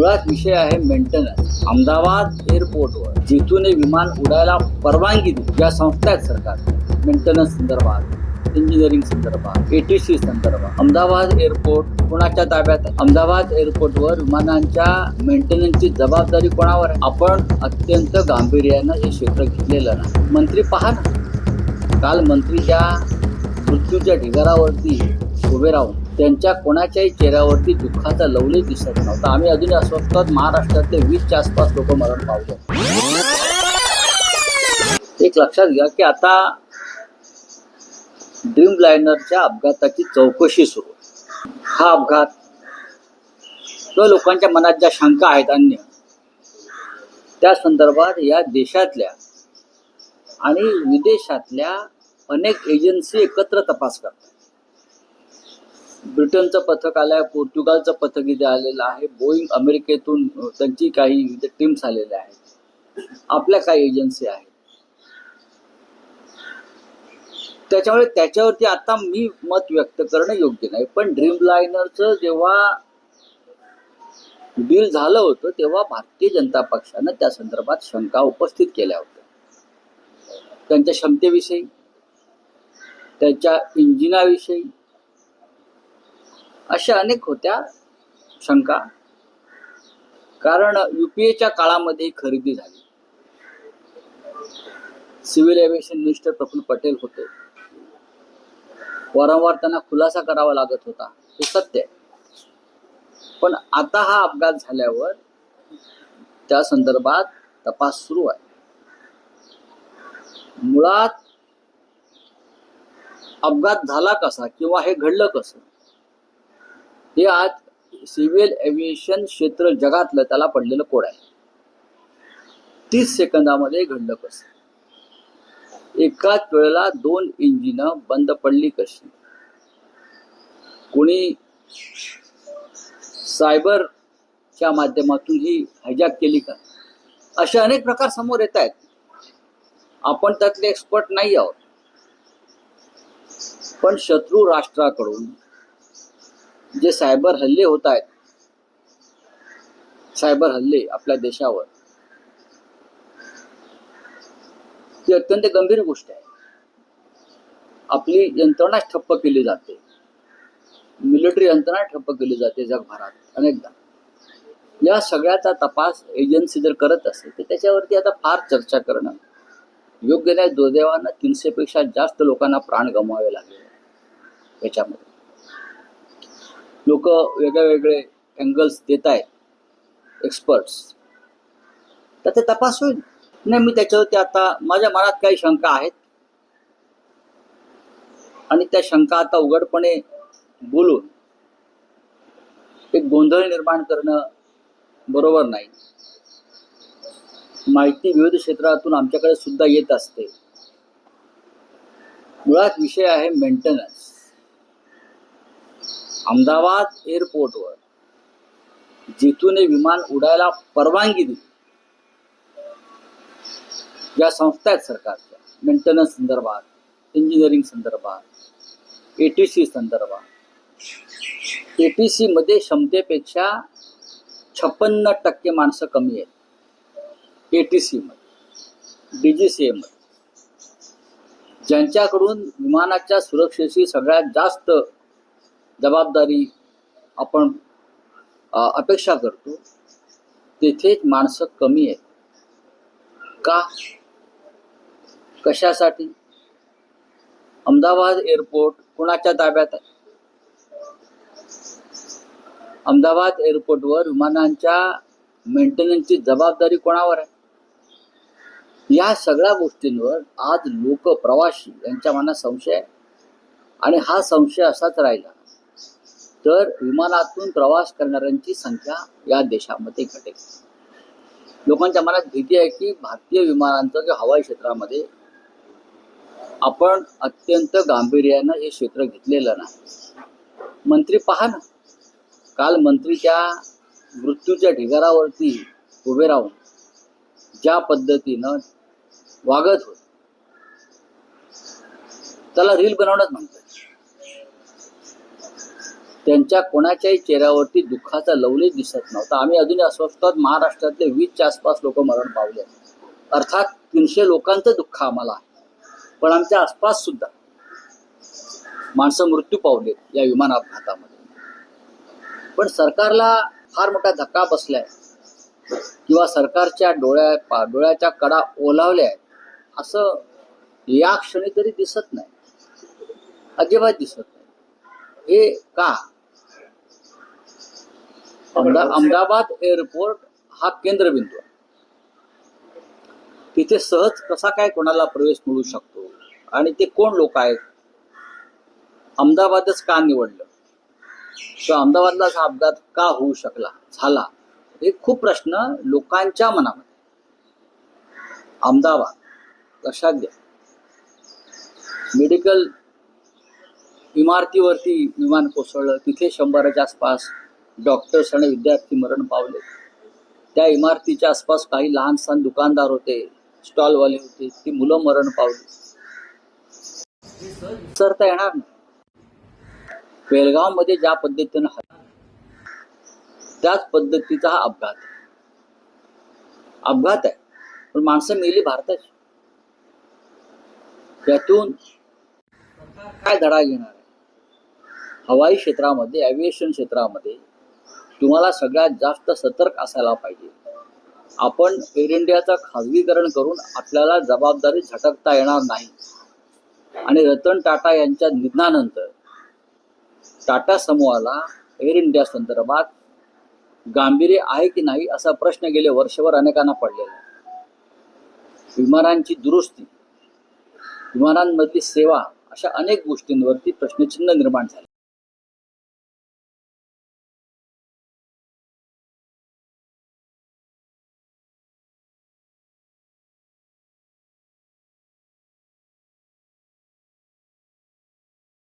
मुळात विषय आहे मेंटेनन्स अहमदाबाद एअरपोर्टवर जिथून हे विमान उडायला परवानगी दिली. ज्या संस्था आहेत सरकार. मेंटेनन्स संदर्भात इंजिनिअरिंग संदर्भात एटीसी संदर्भात. अहमदाबाद एअरपोर्ट कोणाच्या ताब्यात अहमदाबाद एअरपोर्टवर विमानांच्या मेंटेनन्सची जबाबदारी कोणावर आपण अत्यंत गांभीर्यानं हे क्षेत्र घेतलेलं नाही. मंत्री पहा ना. काल मंत्रीच्या मृत्यूच्या ढिगारावरती उभे राहून त्यांच्या कोणाच्याही चेहऱ्यावरती दुःखाचा लवले दिसत नव्हता. आम्ही अजूनही अस्वस्थ. महाराष्ट्रातले वीसच्या आसपास लोक मरण पावले. एक लक्षात घ्या की आता ड्रीम लायनरच्या अपघाताची चौकशी सुरू हा अपघात किंवा लोकांच्या मनात ज्या शंका आहेत अन्य त्या संदर्भात या देशातल्या आणि विदेशातल्या अनेक एजन्सी एकत्र तपास करतात. ब्रिटनचं पथक आलं आहे पोर्तुगालचं पथक इथे आलेलं आहे बोईंग अमेरिकेतून त्यांची काही इथे टीम्स आलेल्या आहेत. आपल्या काही एजन्सी आहेत. त्याच्यामुळे त्याच्यावरती आता मी मत व्यक्त करणं योग्य नाही पण ड्रीम लायनरचं जेव्हा डील झालं होतं तेव्हा भारतीय जनता पक्षानं त्या संदर्भात शंका उपस्थित केल्या होत्या. त्यांच्या क्षमतेविषयी त्यांच्या इंजिनाविषयी अशा अनेक होत्या शंका. कारण युपीएच्या काळामध्ये खरेदी झाली. Civil aviation minister Praful Patel होते. वारंवार त्यांना खुलासा करावा लागत होता. हे सत्य आहे. पण आता हा अपघात झाल्यावर त्या संदर्भात तपास सुरू आहे. मुळात अपघात झाला कसा किंवा हे घडलं कसं? हे आज सिव्हिल एव्हिएशन क्षेत्र जगातलं त्याला पडलेलं कोड आहे. तीस सेकंदामध्ये घडलं कसं? एकाच वेळेला दोन इंजिन बंद पडली कशी? कोणी सायबरच्या माध्यमातून ही हायजॅक केली का? असे अनेक प्रकार समोर येत आहेत. आपण त्यातले एक्सपर्ट नाही आहोत. पण शत्रू राष्ट्राकडून जे सायबर हल्ले होत आहेत सायबर हल्ले आपल्या देशावर ती अत्यंत गंभीर गोष्ट आहे. आपली यंत्रणाच ठप्प केली जाते. मिलिटरी यंत्रणा ठप्प केली जाते जगभरात अनेकदा. या सगळ्याचा तपास एजन्सी जर करत असेल तर त्याच्यावरती आता फार चर्चा करणं योग्य नाही. दुर्दैवानं तीनशेपेक्षा जास्त लोकांना प्राण गमवावे लागले. याच्यामध्ये लोक वेगळे वेगळे अँगल्स देत आहेत एक्सपर्ट्स तर ते तपास होईल नाही मी त्याच्यावरती आता माझ्या मनात काही शंका आहेत. आणि त्या शंका आता उघडपणे बोलून एक गोंधळ निर्माण करणं बरोबर नाही. माहिती विविध क्षेत्रातून आमच्याकडे सुद्धा येत असते. मुळात विषय आहे मेंटेनन्स अहमदाबाद एअरपोर्टवर. जिथून हे विमान उडायला परवानगी दिली. ज्या संस्था आहेत सरकारच्या. मेंटेनन्स संदर्भात इंजिनिअरिंग संदर्भात एटीसी संदर्भात. एटीसी मध्ये क्षमतेपेक्षा छप्पन्न टक्के माणसं कमी आहेत. एटीसी मध्ये डीजीसीए मध्ये. ज्यांच्याकडून विमानाच्या सुरक्षेशी सगळ्यात जास्त जबाबदारी आपण अपेक्षा करतो तेथेच माणसं कमी आहेत. का? कशासाठी? अहमदाबाद एअरपोर्ट कुणाच्या ताब्यात आहे? अहमदाबाद एअरपोर्टवर विमानांच्या मेंटेनन्सची जबाबदारी कोणावर आहे? या सगळ्या गोष्टींवर आज लोक प्रवासी यांच्या मनात संशय आहे. आणि हा संशय असाच राहिला. तर विमानातून प्रवास करणाऱ्यांची संख्या या देशामध्ये घटेल. लोकांच्या मनात भीती आहे की भारतीय विमानांचं जे हवाई क्षेत्रामध्ये आपण अत्यंत गांभीर्यानं हे क्षेत्र घेतलेलं नाही. मंत्री पहा ना. काल मंत्रीच्या मृत्यूच्या ढिगारावरती उभे राहून ज्या पद्धतीनं वागत होत. त्याला रील बनवणंच म्हणतात. त्यांच्या कोणाच्याही चेहऱ्यावरती दुःखाचा लवलेच दिसत नव्हता. आम्ही अजूनही अस्वस्थ आहोत. महाराष्ट्रातले वीसच्या आसपास लोक मरण पावले. अर्थात तीनशे लोकांचं दुःख आम्हाला आहे. पण आमच्या आसपास सुद्धा माणसं मृत्यू पावले या विमान अपघातामध्ये. पण सरकारला फार मोठा धक्का बसलाय. किंवा सरकारच्या डोळ्या पा- डोळ्याच्या कडा ओलावल्या आहेत असं या क्षणी तरी दिसत नाही. अजिबात दिसत नाही. हे का अहमदाबाद एअरपोर्ट हा केंद्रबिंदू आहे. तिथे सहज कसा काय कोणाला प्रवेश मिळू शकतो? आणि ते कोण लोक आहेत? अहमदाबादच का निवडलं? किंवा अहमदाबादलाच हा अपघात का होऊ शकला झाला? हे खूप प्रश्न लोकांच्या मनामध्ये अहमदाबाद लक्षात घ्या. मेडिकल इमारतीवरती विमान कोसळलं. तिथे शंभराच्या आसपास डॉक्टर्स आणि विद्यार्थी मरण पावले. त्या इमारतीच्या आसपास काही लहान सहान दुकानदार होते स्टॉलवाले होते. ती मुलं मरण पावली. विसरता येणार नाही. बेळगावमध्ये ज्या पद्धतीनं त्याच पद्धतीचा हा अपघात आहे. अपघात आहे. पण माणसं मेली भारताची. त्यातून काय धडा घेणार? हवाई क्षेत्रामध्ये ॲव्हिएशन क्षेत्रामध्ये तुम्हाला सगळ्यात जास्त सतर्क असायला पाहिजे. आपण एअर इंडियाचं खाजगीकरण करून आपल्याला जबाबदारी झटकता येणार नाही. आणि रतन टाटा यांच्या निधनानंतर टाटा समूहाला एअर इंडिया संदर्भात गांभीर्य आहे की नाही असा प्रश्न गेले वर्षभर अनेकांना पडलेला विमानांची दुरुस्ती विमानांमधली सेवा अशा अनेक गोष्टींवरती प्रश्नचिन्ह निर्माण झाले.